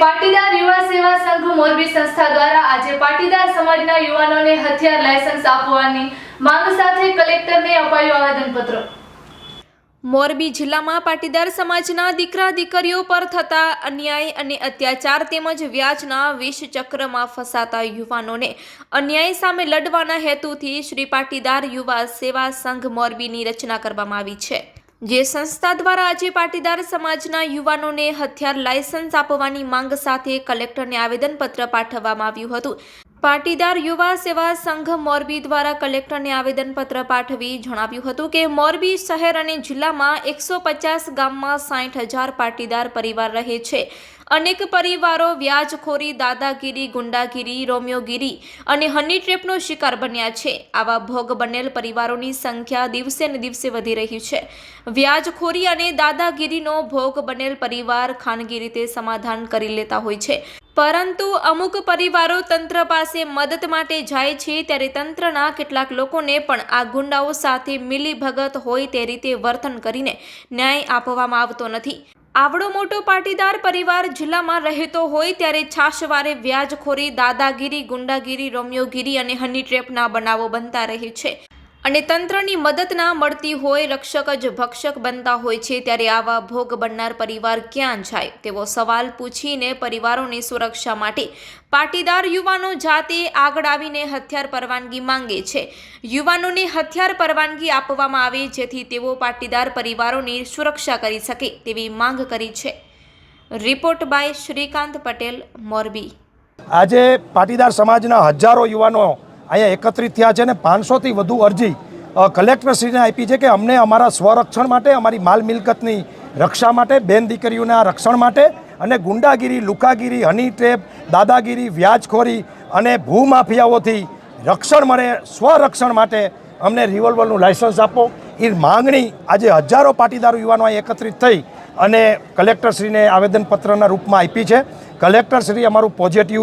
પાટીદાર યુવા સેવા સંઘ મોરબી સંસ્થા દ્વારા આજે પાટીદાર સમાજના યુવાનોને હથિયાર લાયસન્સ આપવાની માંગ સાથે કલેક્ટરને અપાયું આવેદનપત્ર. મોરબી જિલ્લામાં પાટીદાર સમાજના દીકરા દીકરીઓ પર થતા અન્યાય અને અત્યાચાર તેમજ વ્યાજના વિષ ચક્રમાં ફસાતા યુવાનોને અન્યાય સામે લડવાના હેતુથી શ્રી પાટીદાર યુવા સેવા સંઘ મોરબીની રચના કરવામાં આવી છે. જે સંસ્થા દ્વારા આજે પાટીદાર સમાજના યુવાનોને હથિયાર લાયસન્સ આપવાની માંગ સાથે કલેક્ટરને આવેદનપત્ર પાઠવવામાં આવ્યું હતું. પાટીદાર યુવા સેવા સંઘ મોરબી દ્વારા કલેક્ટરને આવેદનપત્ર પાઠવી જણાવ્યું હતું કે, મોરબી શહેર અને જિલ્લામાં એકસો પચાસ ગામમાં સાઠ હજાર પાટીદાર પરિવાર રહે છે. અનેક પરિવારો વ્યાજખોરી, દાદાગીરી, ગુંડાગીરી, રોમિયોગીરી અને હની ટ્રેપનો શિકાર બન્યા છે. આવા ભોગ બનેલ પરિવારોની સંખ્યા દિવસે ને દિવસે વધી રહી છે. વ્યાજખોરી અને દાદાગીરીનો ભોગ બનેલ પરિવાર ખાનગી રીતે સમાધાન કરી લેતા હોય છે. પરંતુ અમુક પરિવારો તંત્ર પાસે મદદ માટે જાય છે ત્યારે તંત્રના કેટલાક લોકોને પણ આ ગુંડાઓ સાથે મિલીભગત હોય તે રીતે વર્તન કરીને ન્યાય આપવામાં આવતો નથી. આવડો મોટો પાટીદાર પરિવાર જિલ્લામાં રહેતો હોય ત્યારે છાશવારે વ્યાજખોરી, દાદાગીરી, ગુંડાગીરી, રોમિયોગીરી અને હની ટ્રેપના બનાવો બનતા રહે છે. અને તંત્રની મદદ ના મળતી હોય રક્ષક જ ભક્ષક બનતા હોય છે, ત્યારે આવા ભોગ બનનાર પરિવાર ક્યાં જાય? તેવો સવાલ પૂછીને પરિવારોની સુરક્ષા માટે પાટીદાર યુવાનો જાતે આગળ આવીને હથિયાર પરવાનગી માંગે છે. યુવાનોને હથિયાર પરવાનગી આપવામાં આવે, જેથી તેઓ પાટીદાર પરિવારોની સુરક્ષા કરી શકે તેવી માંગ કરી છે. Report by Shrikant Patel, Morbi. આજે પાટીદાર સમાજના હજારો યુવાનો અહીંયા એકત્રિત થયા છે અને પાંચસોથી વધુ અરજી કલેક્ટરશ્રીને આપી છે કે અમને અમારા સ્વરક્ષણ માટે, અમારી માલ મિલકતની રક્ષા માટે, બેન દીકરીઓના રક્ષણ માટે અને ગુંડાગીરી, લુકાગીરી, હની ટ્રેપ, દાદાગીરી, વ્યાજખોરી અને ભૂમાફિયાઓથી રક્ષણ મળે, સ્વરક્ષણ માટે અમને રિવોલ્વરનું લાયસન્સ આપો. એ માંગણી આજે હજારો પાટીદારો યુવાનો એકત્રિત થઈ અને કલેક્ટરશ્રીને આવેદનપત્રના રૂપમાં આપી છે. કલેક્ટરશ્રી અમારું પોઝિટિવ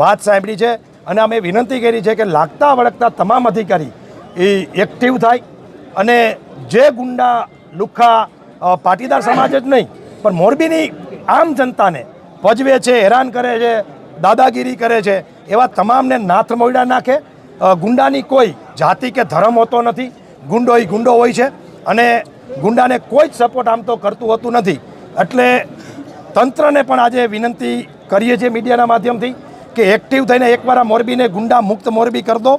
વાત સાંભળી છે. અને અમે વિનંતી કરી છે કે લાગતા વળગતા તમામ અધિકારી એ એક્ટિવ થાય અને જે ગુંડા લુખ્ખા પાટીદાર સમાજ જ નહીં, પણ મોરબીની આમ જનતાને પજવે છે, હેરાન કરે છે, દાદાગીરી કરે છે, એવા તમામને નાથ મોયડા નાખે. ગુંડાની કોઈ જાતિ કે ધર્મ હોતો નથી, ગુંડો એ ગુંડો હોય છે અને ગુંડાને કોઈ જ સપોર્ટ આમ તો કરતું હોતું નથી. એટલે તંત્રને પણ આજે વિનંતી કરીએ છીએ મીડિયાના માધ્યમથી કે એક્ટિવ થઈને એકવાર આ મોરબીને ગુંડા મુક્ત મોરબી કરી દો.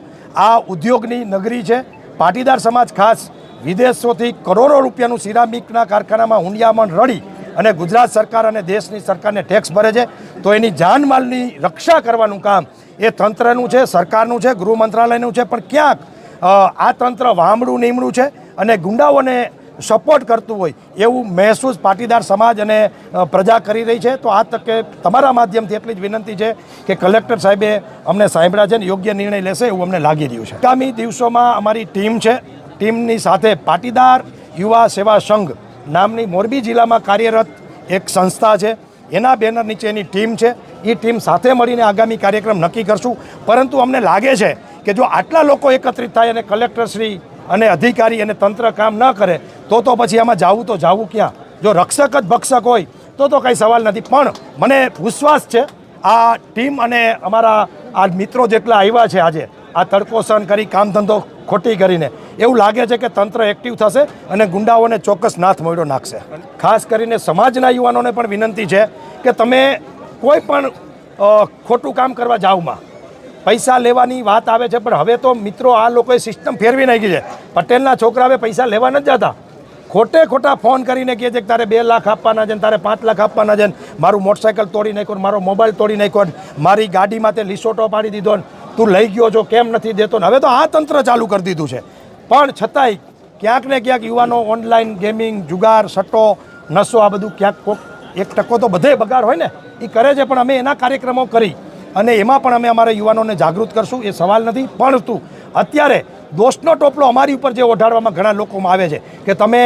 આ ઉદ્યોગની નગરી છે. પાટીદાર સમાજ ખાસ વિદેશોથી કરોડો રૂપિયાનું સિરામિકના કારખાનામાં હુંડિયામણ રડી અને ગુજરાત સરકાર અને દેશની સરકારને ટેક્સ ભરે છે. તો એની જાનમાલની રક્ષા કરવાનું કામ એ તંત્રનું છે, સરકારનું છે, ગૃહ મંત્રાલયનું છે. પણ ક્યાંક આ તંત્ર વામડું, નીમડું છે અને ગુંડાઓને સપોર્ટ કરતું હોય એવું મહેસૂસ પાટીદાર સમાજ અને પ્રજા કરી રહી છે. તો આ તકે તમારા માધ્યમથી એટલી જ વિનંતી છે કે કલેક્ટર સાહેબે અમને સાંભળ્યા છે યોગ્ય નિર્ણય લેશે એવું અમને લાગી રહ્યું છે. આગામી દિવસોમાં અમારી ટીમ છે. ટીમની સાથે પાટીદાર યુવા સેવા સંઘ નામની મોરબી જિલ્લામાં કાર્યરત એક સંસ્થા છે. એના બેનર નીચેની ટીમ છે. એ ટીમ સાથે મળીને આગામી કાર્યક્રમ નક્કી કરશું. પરંતુ અમને લાગે છે કે જો આટલા લોકો એકત્રિત થાય અને કલેક્ટરશ્રી અને અધિકારી અને તંત્ર કામ ન કરે, તો તો પછી આમાં જાવું તો જાવું ક્યાં? જો રક્ષક જ ભક્ષક હોય, તો તો કંઈ સવાલ નથી. પણ મને વિશ્વાસ છે, આ ટીમ અને અમારા આ મિત્રો જેટલા આવ્યા છે આજે, આ તડકો સહન કરી કામ ધંધો ખોટી કરીને, એવું લાગે છે કે તંત્ર એક્ટિવ થશે અને ગુંડાઓને ચોક્કસ નાથ મોયડો નાખશે. ખાસ કરીને સમાજના યુવાનોને પણ વિનંતી છે કે તમે કોઈ પણ ખોટું કામ કરવા જાવમાં પૈસા લેવાની વાત આવે છે, પણ હવે તો મિત્રો આ લોકોએ સિસ્ટમ ફેરવી નાખી છે. પટેલના છોકરા હવે પૈસા લેવા નથી જતા. ખોટે ખોટા ફોન કરીને કહે છે કે તારે બે લાખ આપવાના છે તારે પાંચ લાખ આપવાના છે મારું મોટરસાઇકલ તોડી નાખ્યો મારો મોબાઈલ તોડી નાખ્યો મારી ગાડીમાં તે લીસોટો પાડી દીધો તું લઈ ગયો છો, કેમ નથી દેતો ને હવે તો આ તંત્ર ચાલુ કરી દીધું છે. પણ છતાંય ક્યાંક ને ક્યાંક યુવાનો ઓનલાઈન ગેમિંગ જુગાર, સટ્ટો નશો આ બધું ક્યાંક કોક એક ટકો તો બધે બગાડ હોય ને એ કરે છે, પણ અમે એના કાર્યક્રમો કરી. અને એમાં પણ અમે અમારા યુવાનોને જાગૃત કરશું, એ સવાલ નથી. પરંતુ અત્યારે દોષનો ટોપલો અમારી ઉપર જે ઓઢાડવામાં ઘણા લોકોમાં આવે છે, કે તમે